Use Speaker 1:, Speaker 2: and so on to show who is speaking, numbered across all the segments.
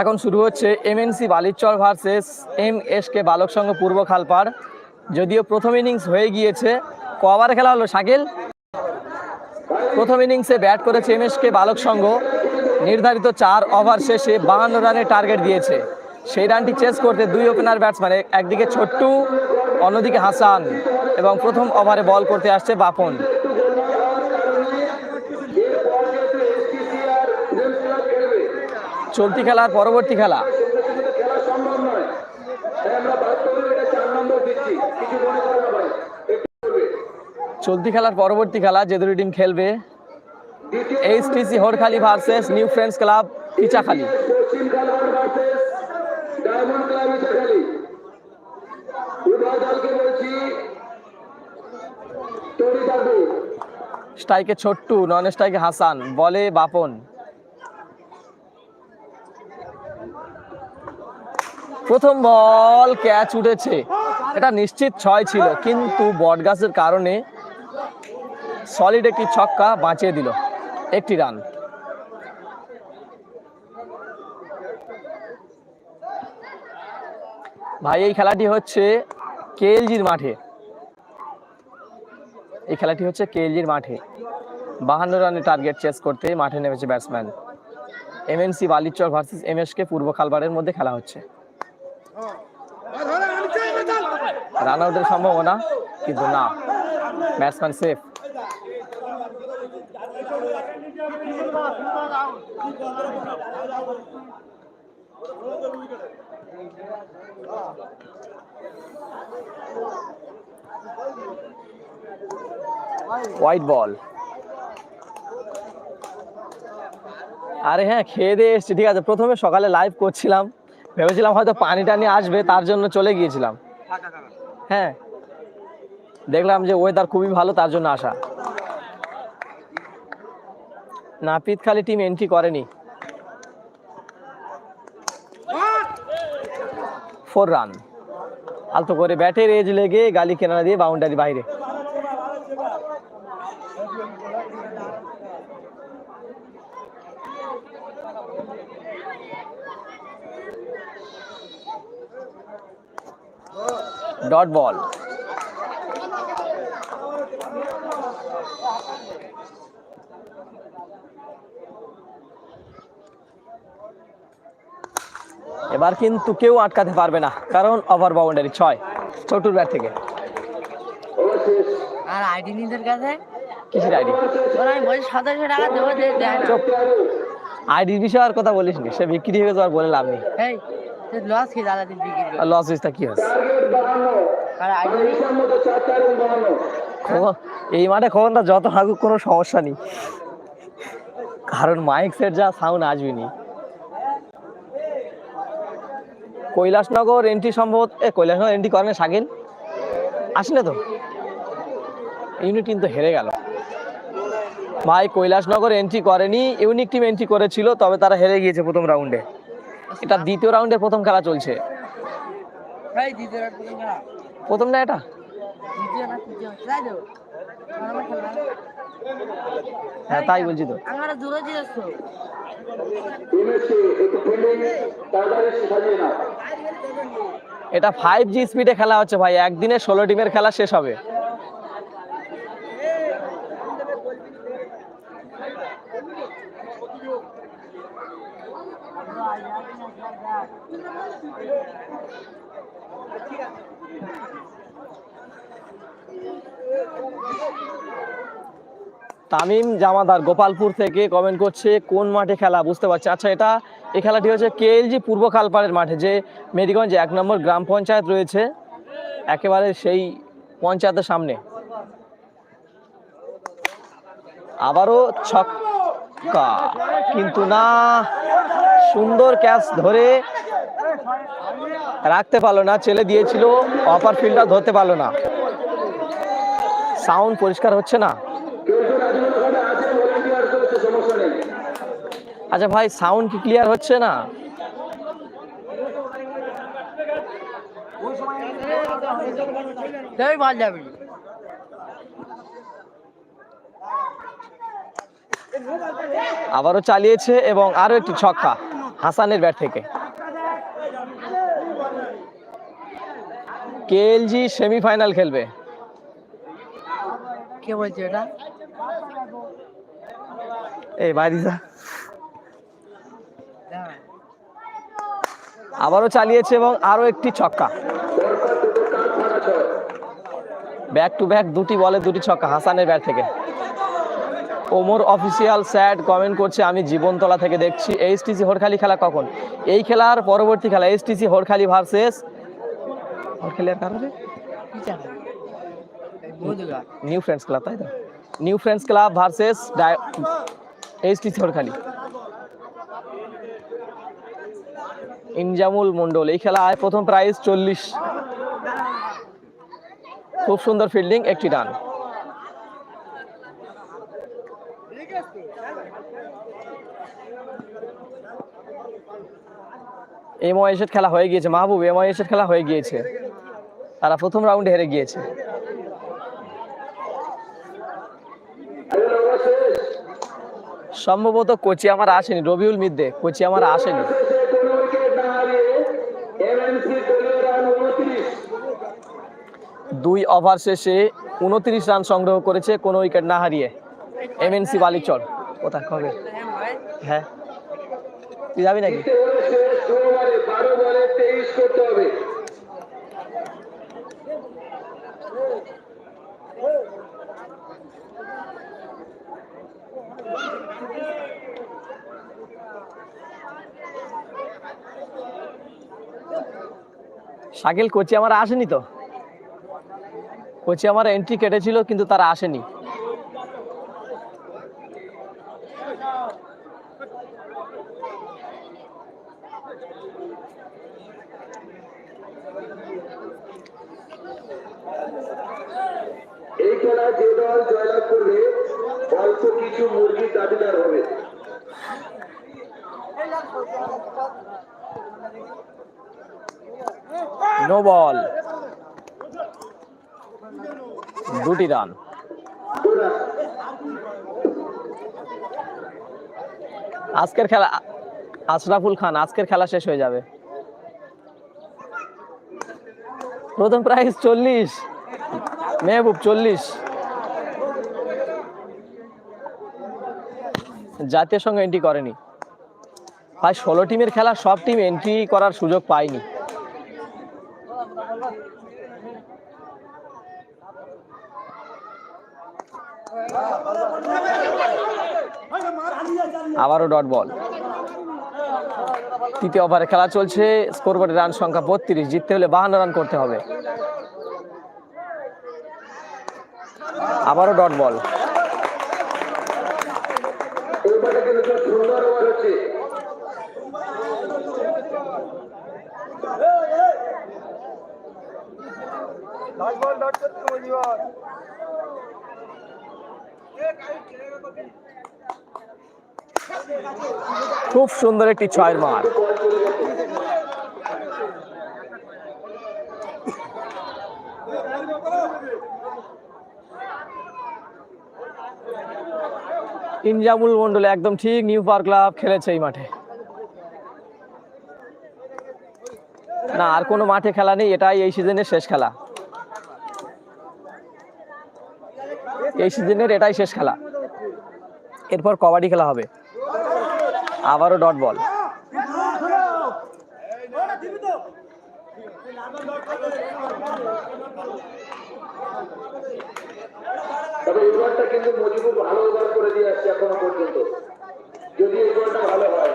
Speaker 1: এখন শুরু হচ্ছে MNC Balichar versus M S K Balak Sangha পূর্ব খালপাড়। যদিও প্রথম ইনিংস হয়ে গিয়েছে, কবার খেলা হলো শাকিল? প্রথম ইনিংসে ব্যাট করেছে এম এস কে বালক সংঘ। নির্ধারিত চার ওভার শেষে বাহান্ন রানের টার্গেট দিয়েছে। সেই রানটি চেস করতে দুই ওপেনার ব্যাটসম্যান একদিকে ছোট্টু, অন্যদিকে হাসান এবং প্রথম ওভারে বল করতে আসছে বাপন। চলতি খেলার পরবর্তী খেলা। চলতি খেলার পরবর্তী খেলা, যে দুটি টিম খেলবে HTC Horkhali versus new friends club Ichakhali স্ট্রাইকে ছোট্টু নন স্ট্রাইকে হাসান। বলে বাপন। প্রথম বল ক্যাচ উঠেছে। এটা নিশ্চিত ছয় ছিল, কিন্তু বটগাছের কারণে সলিড একটি ছক্কা বাঁচিয়ে দিল, একটি রান ভাই, এই খেলাটি হচ্ছে কেএলজির মাঠে। এই খেলাটি হচ্ছে কেএলজির মাঠে। বাহান্ন রানের টার্গেট চেস করতে মাঠে নেমেছে batsman MNC Balichar versus MSK পূর্ব খালবারের মধ্যে খেলা হচ্ছে। রান আউটের সম্ভাবনা, কিন্তু না। ব্যাটসম্যান সেফ হোয়াইট বল আরে হ্যাঁ খেয়ে দিয়ে এসছি, ঠিক আছে। প্রথমে সকালে লাইভ করছিলাম। ভেবেছিলাম হয়তো পানি টানি আসবে, তার জন্য চলে গিয়েছিলাম। হ্যাঁ। দেখলাম যে ওয়েদার খুবই ভালো, তার জন্য আসা। নাপিত খালি টিম এন্ট্রি করেনি। ফোর রান আলতো করে ব্যাটের এজ লেগে গালি কেনারা দিয়ে বাউন্ডারি বাইরে। ডট বল এবার কিন্তু কেউ আটকাতে পারবে না কারণ ওভার বাউন্ডারি ছয় ছোটুর ব্যাট থেকে।
Speaker 2: আর আইডি নিদের কাছে?
Speaker 1: কিসের আইডি
Speaker 2: আমি বলছি সতেরোশো টাকা দেবো
Speaker 1: আইডির বিষয়ে আর কথা বলিস নি সে বিক্রি হয়ে আর বলে লাভ নেই।
Speaker 2: এই লস বিক্রি করে?
Speaker 1: কি হয়েছে
Speaker 3: টার্গেট বাহান্ন
Speaker 2: আর
Speaker 1: খবর- এই মাঠে খবরটা যত হাগুক কোনো সমস্যা নেই। কারণ মাইক সেট যা সাউন্ড আসবে নি। কৈলাসনগর এন্ট্রি সম্ভবত এ কৈলাসনগর এন্ট্রি করে না শাকিল আসলে তো? ইউনিট কিন্তু হেরে গেল। ভাই কৈলাসনগর এন্ট্রি করেনি ইউনিক টিম এন্ট্রি করেছিল তবে তারা হেরে গিয়েছে প্রথম রাউন্ডে এটা দ্বিতীয় রাউন্ডের প্রথম খেলা চলছে। প্রথম না এটা? হ্যাঁ তাই বলছি তো। এটা ফাইভ জি স্পিডে খেলা হচ্ছে ভাই। একদিনে ষোলো টিমের খেলা শেষ হবে। তামিম, জামাদার গোপালপুর থেকে কমেন্ট করছে, কোন মাঠে খেলা? বুঝতে পারছি। আচ্ছা এটা, এই খেলাটি হচ্ছে কেএলজি পূর্ব খালপাড়ের মাঠে, যে মেরিগঞ্জ এক নম্বর গ্রাম পঞ্চায়েত রয়েছে, একেবারে সেই পঞ্চায়েতের সামনে। আবারও ছক্কা, কিন্তু না, সুন্দর ক্যাচ ধরে রাখতে পারল না, ছেলে দিয়েছিল অপার ফিল্ডার ধরতে পারল না। সাউন্ড পরিষ্কার হচ্ছে না। আচ্ছা ভাই সাউন্ড কি ক্লিয়ার হচ্ছে না? আবারও চালিয়েছে এবং আরও একটি ছক্কা হাসানের ব্যাট থেকে। কেএলজি সেমিফাইনাল খেলবে।
Speaker 2: কে বলছে এটা
Speaker 1: এই
Speaker 2: হ্যাঁ।
Speaker 1: আবারও চালিয়েছে এবং আরও একটি ছক্কা। ব্যাক টু ব্যাক দুটি বলে দুটি ছক্কা হাসানের ব্যাট থেকে। ওমর অফিসিয়াল স্যাড কমেন্ট করছে আমি জীবনতলা থেকে দেখছি। এইচটিসি হোরখালি খেলা কখন? এই খেলার পরবর্তী খেলা এইচটিসি হোরখালি ভার্সেস হোরখালি আর কারণে নিউ ফ্রেন্ডস ক্লাব তাই তো? New friends club versus HTC Horkhali Inzamul Mondal এই খেলায় প্রথম প্রাইজ চল্লিশ। খুব সুন্দর ফিল্ডিং একটি রান এম ওয়াইসের খেলা হয়ে গিয়েছে, মাহবুব এম ওয়াইসের খেলা হয়ে গিয়েছে। তারা প্রথম রাউন্ডে হেরে গিয়েছে
Speaker 3: খেলা শেষ
Speaker 1: সম্ভবত কোচি আমার আসেনি, রবিউল মিদ্দে, কোচি আমার আসেনি। দুই ওভার শেষে উনত্রিশ রান সংগ্রহ করেছে, কোনো উইকেট না হারিয়ে। এমএনসি বালিচর, কোথায় কবে হ্যাঁ। তুই যাবি নাকি
Speaker 3: জিততে হলে শেষ দু ওভারে বারো বলে তেইশ করতে হবে
Speaker 1: শাকিল কোচি আমার আসেনি তো? কোচি আমার এন্ট্রি কেটেছিল কিন্তু তারা আসেনি
Speaker 3: এই খেলায় যে দল জয়লাভ করবে অল্প কিছু মুরগির দাবিদার হবে
Speaker 1: নো বল দুটি রান আজকের খেলা, আশরাফুল খান, আজকের খেলা শেষ হয়ে যাবে। প্রথম প্রাইজ চল্লিশ, মেহবুব চল্লিশ। জাতীয় সঙ্গে এন্ট্রি করেনি। ভাই, ষোলো টিমের খেলা, সব টিম এন্ট্রি করার সুযোগ পায়নি। আবারও ডট বল। তৃতীয় ওভারে খেলা চলছে। স্কোরবোর্ডে রান সংখ্যা বত্রিশ। জিততে হলে বাহান্ন রান করতে হবে। আবারও ডট বল।
Speaker 3: খুব সুন্দর
Speaker 1: একটি ছয়ের মার। ইনজামুল মন্ডল একদম ঠিক নিউ পার্ক ক্লাব খেলেছে এই মাঠে। না, আর কোনো মাঠে খেলা নেই, এটাই এই সিজনের শেষ খেলা। এই সিজনের এটাই শেষ খেলা। এরপর কবাডি খেলা হবে। আবারও ডট বল।
Speaker 3: তবে এই বলটা কিন্তু মজিবুর ভালো ওভার করে দিয়ে আসছে এখনও পর্যন্ত। যদি এই বলটা ভালো হয়।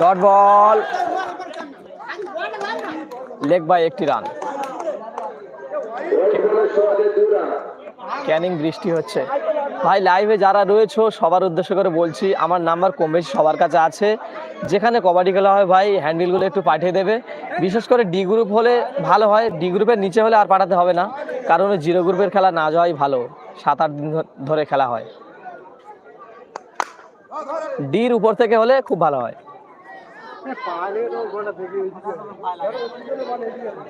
Speaker 1: Dot ball. লেগ বাই একটি রান। ক্যানিং বৃষ্টি হচ্ছে। ভাই লাইভে যারা রয়েছে, সবার উদ্দেশ্য করে বলছি, আমার নাম্বার কম বেশি সবার কাছে আছে। যেখানে কবাডি খেলা হয়, ভাই হ্যান্ডেলগুলো একটু পাঠিয়ে দেবে। বিশেষ করে ডি গ্রুপ হলে ভালো হয় ডি গ্রুপের নিচে হলে আর পাঠাতে হবে না। কারণ জিরো গ্রুপের খেলা না যাওয়াই ভালো। সাত আট দিন ধরে খেলা হয়। ডির উপর থেকে হলে খুব ভালো হয়।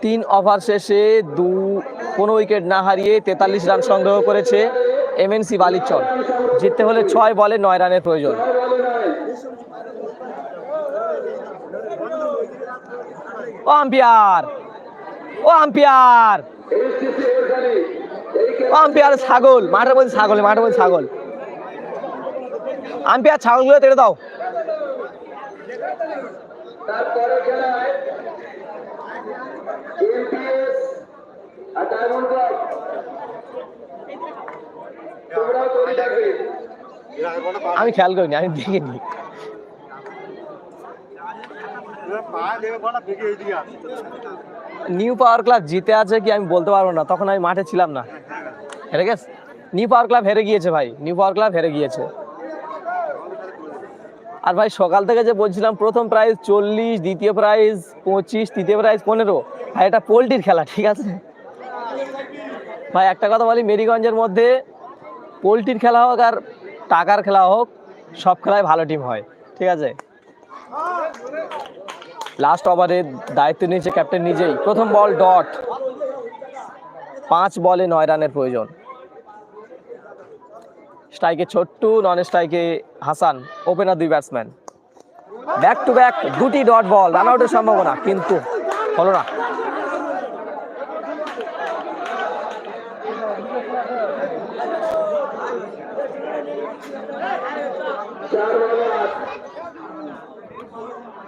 Speaker 1: তিন ওভার শেষে দু, কোনো উইকেট না হারিয়ে তেতাল্লিশ রান সংগ্রহ করেছে এমএনসি বালিচর। জিততে হলে ছয় বলে নয় রানের প্রয়োজন। ও আম্পিয়ার! ও আম্পিয়ার! ও আম্পিয়ার ছাগল! মাঠের মধ্যে ছাগল, মাঠের ছাগল। আম্পিয়ার, ছাগলগুলো তেড়ে দাও।
Speaker 3: তারপরে
Speaker 1: আমি খেয়াল করিনি, আমি দেখিনি। নিউ পাওয়ার ক্লাব জিতে আছে কি আমি বলতে পারব না, তখন আমি মাঠে ছিলাম না। হেরে গেছে? নিউ পাওয়ার ক্লাব হেরে গিয়েছে ভাই, নিউ পাওয়ার ক্লাব হেরে গিয়েছে। আর ভাই, সকাল থেকে যে বলছিলাম, প্রথম প্রাইজ চল্লিশ, দ্বিতীয় প্রাইজ পঁচিশ, তৃতীয় প্রাইজ পনেরো। ভাই, এটা পোলট্রির খেলা, ঠিক আছে? ভাই, একটা কথা বলি, মেরিগঞ্জের মধ্যে পোলট্রির খেলা হোক আর টাকার খেলা হোক, সব খেলায় ভালো টিম হয়, ঠিক আছে? লাস্ট ওভারে দায়িত্ব নিয়েছে ক্যাপ্টেন নিজেই। প্রথম বল ডট পাঁচ বলে নয় রানের প্রয়োজন। স্ট্রাইকে ছোট্টু নন স্ট্রাইকে হাসান ওপেনার দুই ব্যাটসম্যান ব্যাক টু ব্যাক দুটি ডট বল রান আউটের সম্ভাবনা, কিন্তু হলো না।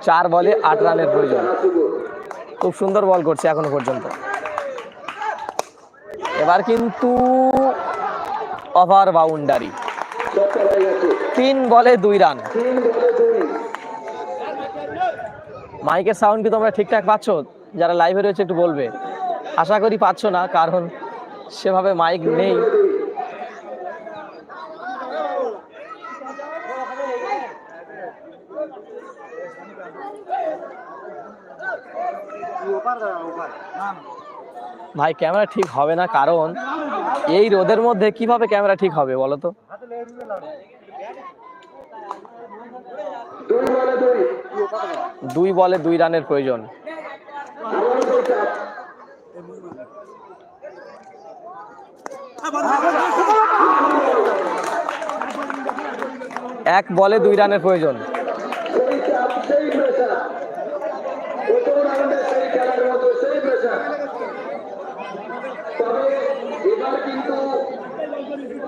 Speaker 3: চার বলে আট
Speaker 1: রানের প্রয়োজন। খুব সুন্দর বল করছে এখনও পর্যন্ত। এবার কিন্তু ওভার বাউন্ডারি। তিন বলে দুই রান। মাইকের সাউন্ড কি তোমরা ঠিকঠাক পাচ্ছ? যারা লাইভে রয়েছে একটু বলবে। আশা করি পাচ্ছ না, কারণ সেভাবে মাইক নেই। ভাই, ক্যামেরা ঠিক হবে না, কারণ এই রোদের মধ্যে কীভাবে ক্যামেরা ঠিক হবে বলো তো?
Speaker 3: দুই বলে দুই
Speaker 1: রানের প্রয়োজন। এক বলে দুই রানের প্রয়োজন
Speaker 3: সেই চাপ সেই প্রেশার প্রথম রাউন্ডে সেই খেলার মতো সেই প্রেশার তবে এবার কিন্তু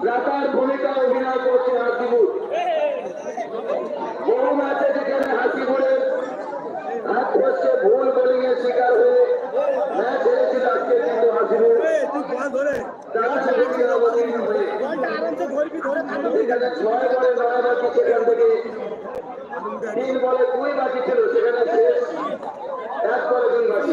Speaker 3: রাতার ভূমিকা অভিনয় করছে হাসিবুর বহু ম্যাচে যেখানে হাসিবুরের হাত খসছে ভুল বোলিং এর শিকার হয়ে ম্যাচ হেরেছিল আজকে কিন্তু হাসিবুর রাতার ভূমিকা অবতীর্ণ হয়ে এখানে ছয় বলে নয় বাকি সেখান থেকে তিন বলে দুই বাকি ছিল সেখানে শেষ এক বলে দুই বাকি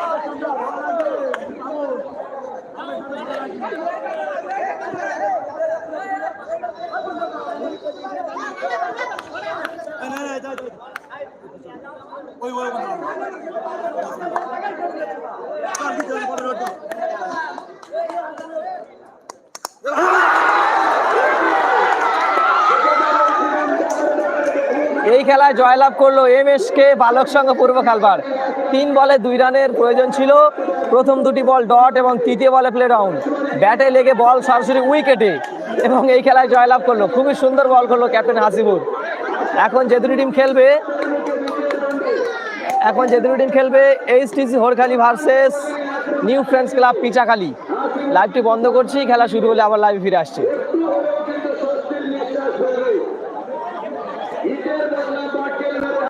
Speaker 3: খেলায় জয়লাভ
Speaker 1: করল M S K Balak Sangha পূর্ব খালবার। তিন বলে দুই রানের প্রয়োজন ছিল। প্রথম দুটি বল ডট এবং তৃতীয় বলে প্লে ডাউন ব্যাটে লেগে বল সরাসরি উইকেটে এবং এই খেলায় জয়লাভ করল। খুবই সুন্দর বল করল ক্যাপ্টেন হাসিবুর। এখন যে দুটি টিম খেলবে, এখন যে দুটি টিম খেলবে H HTC Horkhali versus new friends club Pichakhali. লাইভটি বন্ধ করছি, খেলা শুরু হলে আবার লাইভে ফিরে আসছে।